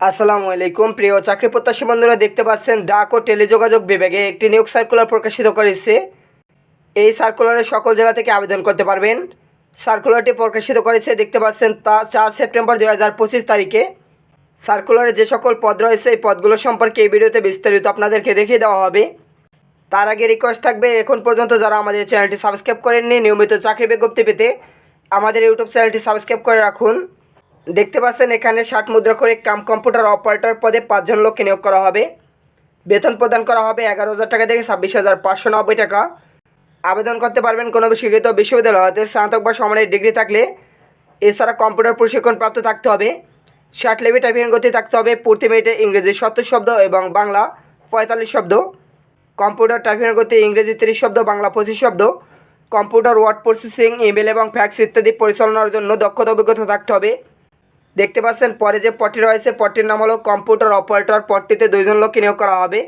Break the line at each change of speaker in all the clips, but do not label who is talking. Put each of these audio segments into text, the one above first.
আসসালামু আলাইকুম। প্রিয় চাকরি প্রত্যাশী বন্ধুরা, দেখতে পাচ্ছেন ডাক ও টেলিযোগাযোগ বিভাগে একটি নিয়োগ সার্কুলার প্রকাশিত করেছে। এই সার্কুলারে সকল জেলা থেকে আবেদন করতে পারবেন। সার্কুলারটি প্রকাশিত করেছে, দেখতে পাচ্ছেন, তা চার সেপ্টেম্বর দুই হাজার পঁচিশ তারিখে। সার্কুলারে যে সকল পদ রয়েছে, এই পদগুলো সম্পর্কে এই ভিডিওতে বিস্তারিত আপনাদেরকে দেখিয়ে দেওয়া হবে। তার আগে রিকোয়েস্ট থাকবে, এখন পর্যন্ত যারা আমাদের চ্যানেলটি সাবস্ক্রাইব করেননি, নিয়মিত চাকরি বিজ্ঞপ্তি পেতে আমাদের ইউটিউব চ্যানেলটি সাবস্ক্রাইব করে রাখুন। দেখতে পাচ্ছেন, এখানে ষাট মুদ্রা করে কাম কম্পিউটার অপারেটর পদে পাঁচজন লোককে নিয়োগ করা হবে। বেতন প্রদান করা হবে এগারো হাজার টাকা থেকে ছাব্বিশ হাজার পাঁচশো নব্বই টাকা। আবেদন করতে পারবেন কোনো স্বীকৃত বিশ্ববিদ্যালয় হতে স্নাতক বা সমানের ডিগ্রি থাকলে। এছাড়া কম্পিউটার প্রশিক্ষণ প্রাপ্ত থাকতে হবে। ষাট লেভি টাইপিং গতি থাকতে হবে, প্রতি মিনিটে ইংরেজি সত্তর শব্দ এবং বাংলা পঁয়তাল্লিশ শব্দ। কম্পিউটার টাইপিংয়ের গতি ইংরেজি তিরিশ শব্দ, বাংলা পঁচিশ শব্দ। কম্পিউটার ওয়ার্ড প্রসেসিং, ইমেল এবং ফ্যাক্স ইত্যাদি পরিচালনার জন্য দক্ষতা, অভিজ্ঞতা থাকতে হবে। দেখতে পাচ্ছেন, পরে যে পটটি রয়েছে, পটটির নাম হলো কম্পিউটার অপারেটর। পটটিতে দুইজন লোককে নিয়োগ করা হবে।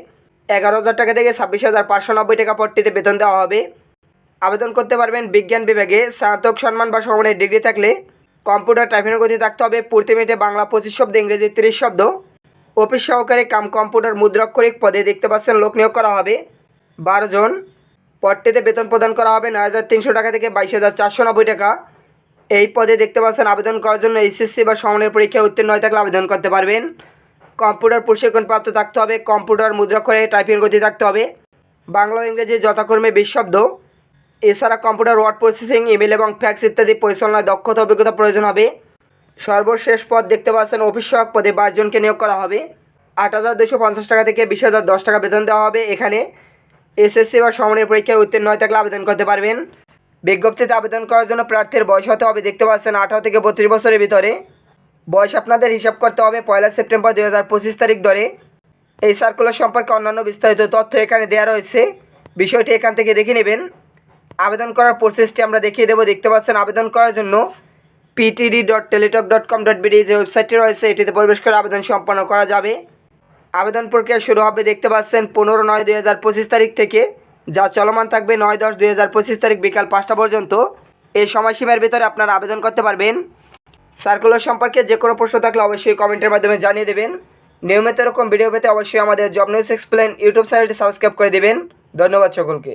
এগারো হাজার টাকা থেকে ছাব্বিশ হাজার পাঁচশো নব্বই টাকা পটটিতে বেতন দেওয়া হবে। আবেদন করতে পারবেন বিজ্ঞান বিভাগে। স্নাতক সম্মান বা সমানের ডিগ্রি থাকলে কম্পিউটার টাইপিংয়ের গতি থাকতে হবে। প্রতি মিনিটে বাংলা পঁচিশ শব্দ, ইংরেজি তিরিশ শব্দ। অফিস সহকারী কাম কম্পিউটার মুদ্রাক্ষরিক পদে দেখতে পাচ্ছেন, লোক নিয়োগ করা হবে। বারো জন। পদটিতে বেতন প্রদান করা হবে নয় হাজার তিনশো টাকা থেকে বাইশ হাজার চারশো নব্বই টাকা। এই পদে দেখতে পাচ্ছেন আবেদন করার জন্য এইচএসসি বা সমানের পরীক্ষায় উত্তীর্ণ হয়ে থাকলে আবেদন করতে পারবেন। কম্পিউটার প্রশিক্ষণ প্রাপ্ত থাকতে হবে, কম্পিউটার মুদ্রাক্ষরে টাইপিং গতি থাকতে হবে। বাংলা ও ইংরেজি যথাক্রমে বিশ শব্দ। এছাড়া কম্পিউটার ওয়ার্ড প্রসেসিং, ইমেল এবং ফ্যাক্স ইত্যাদি পরিচালনায় দক্ষতা, অভিজ্ঞতা প্রয়োজন হবে। সর্বশেষ পদ দেখতে পাচ্ছেন অফিস সহায়ক পদে বারোজনকে নিয়োগ করা হবে। আট হাজার দুশো পঞ্চাশ টাকা থেকে বিশ হাজার দশ টাকা বেতন দেওয়া হবে। এখানে এসএসসি বা সমানের পরীক্ষায় উত্তীর্ণ হয়ে থাকলে আবেদন করতে পারবেন। বিজ্ঞপ্তিতে আবেদন করার জন্য প্রার্থীর বয়স হতে হবে, দেখতে পাচ্ছেন আঠারো থেকে বত্রিশ বছরের ভিতরে। বয়স আপনাদের হিসাব করতে হবে পয়লা সেপ্টেম্বর দুই হাজার পঁচিশ তারিখ ধরে। এই সার্কুলার সম্পর্কে অন্যান্য বিস্তারিত তথ্য এখানে দেওয়া রয়েছে। বিষয়টি এখান থেকে দেখে নেবেন। আবেদন করার প্রসেসটি আমরা দেখিয়ে দেবো। দেখতে পাচ্ছেন আবেদন করার জন্য PTD dot Teletalk dot com dot BD যে ওয়েবসাইটটি রয়েছে, এটিতে প্রবেশ করে আবেদন সম্পন্ন করা যাবে। আবেদন প্রক্রিয়া শুরু হবে, দেখতে পাচ্ছেন, পনেরো নয় দুই হাজার পঁচিশ তারিখ থেকে। যা চলমান থাকবে নয় দশ দুই হাজার পঁচিশ তারিখ বিকাল পাঁচটা পর্যন্ত। এই সময়সীমার ভিতরে আপনারা আবেদন করতে পারবেন। সার্কুলার সম্পর্কে যে কোনো প্রশ্ন থাকলে অবশ্যই কমেন্টের মাধ্যমে জানিয়ে দেবেন। নিয়মিত এরকম ভিডিও পেতে অবশ্যই আমাদের জব নিউজ এক্সপ্লেন ইউটিউব চ্যানেলটি সাবস্ক্রাইব করে দেবেন। ধন্যবাদ সকলকে।